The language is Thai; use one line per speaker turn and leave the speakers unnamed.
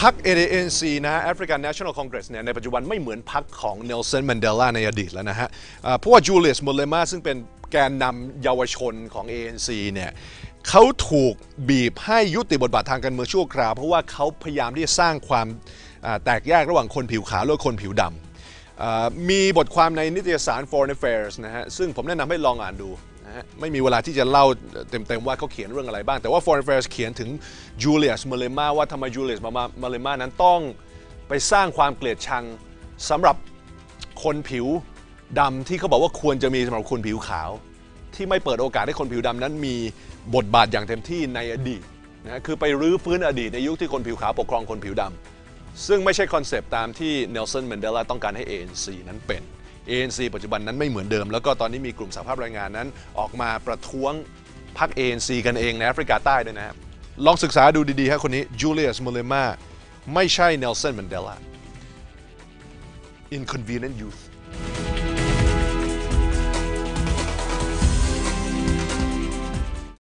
พรรค ANC นะ African National Congress เนี่ยในปัจจุบันไม่เหมือนพรรคของเนลสันแมนเดลาในอดีตแล้วนะฮะเพราะว่าจูเลียสโมเลมาซึ่งเป็นแกนนำเยาวชนของ ANC เนี่ยเขาถูกบีบให้ยุติบทบาททางการเมืองชั่วคราว เพราะว่าเขาพยายามที่จะสร้างความแตกแยกระหว่างคนผิวขาวและคนผิวดำ มีบทความในนิตยสาร Foreign Affairs นะฮะซึ่งผมแนะนำให้ลองอ่านดูนะฮะไม่มีเวลาที่จะเล่าเต็มๆว่าเขาเขียนเรื่องอะไรบ้าง แต่ว่า Foreign Affairs เขียนถึง Julius Malema ว่าทำไม Julius Malema นั้นต้องไปสร้างความเกลียดชังสำหรับคนผิวดำที่เขาบอกว่าควรจะมีสำหรับคนผิวขาว ที่ไม่เปิดโอกาสให้คนผิวดำนั้นมีบทบาทอย่างเต็มที่ในอดีตนะฮะคือไปรื้อฟื้นอดีตในยุคที่คนผิวขาวปกครองคนผิวดำ ซึ่งไม่ใช่คอนเซปต์ตามที่เนลสันแมนเดลาต้องการให้ ANC นั้นเป็น ANC ปัจจุบันนั้นไม่เหมือนเดิม แล้วก็ตอนนี้มีกลุ่มสหภาพแรงงานนั้นออกมาประท้วงพรรค ANC กันเองในแอฟริกาใต้ด้วยนะครับลองศึกษาดูดีๆครับคนนี้จูเลียสมูเลมาไม่ใช่เนลสันแมนเดลา inconvenient youth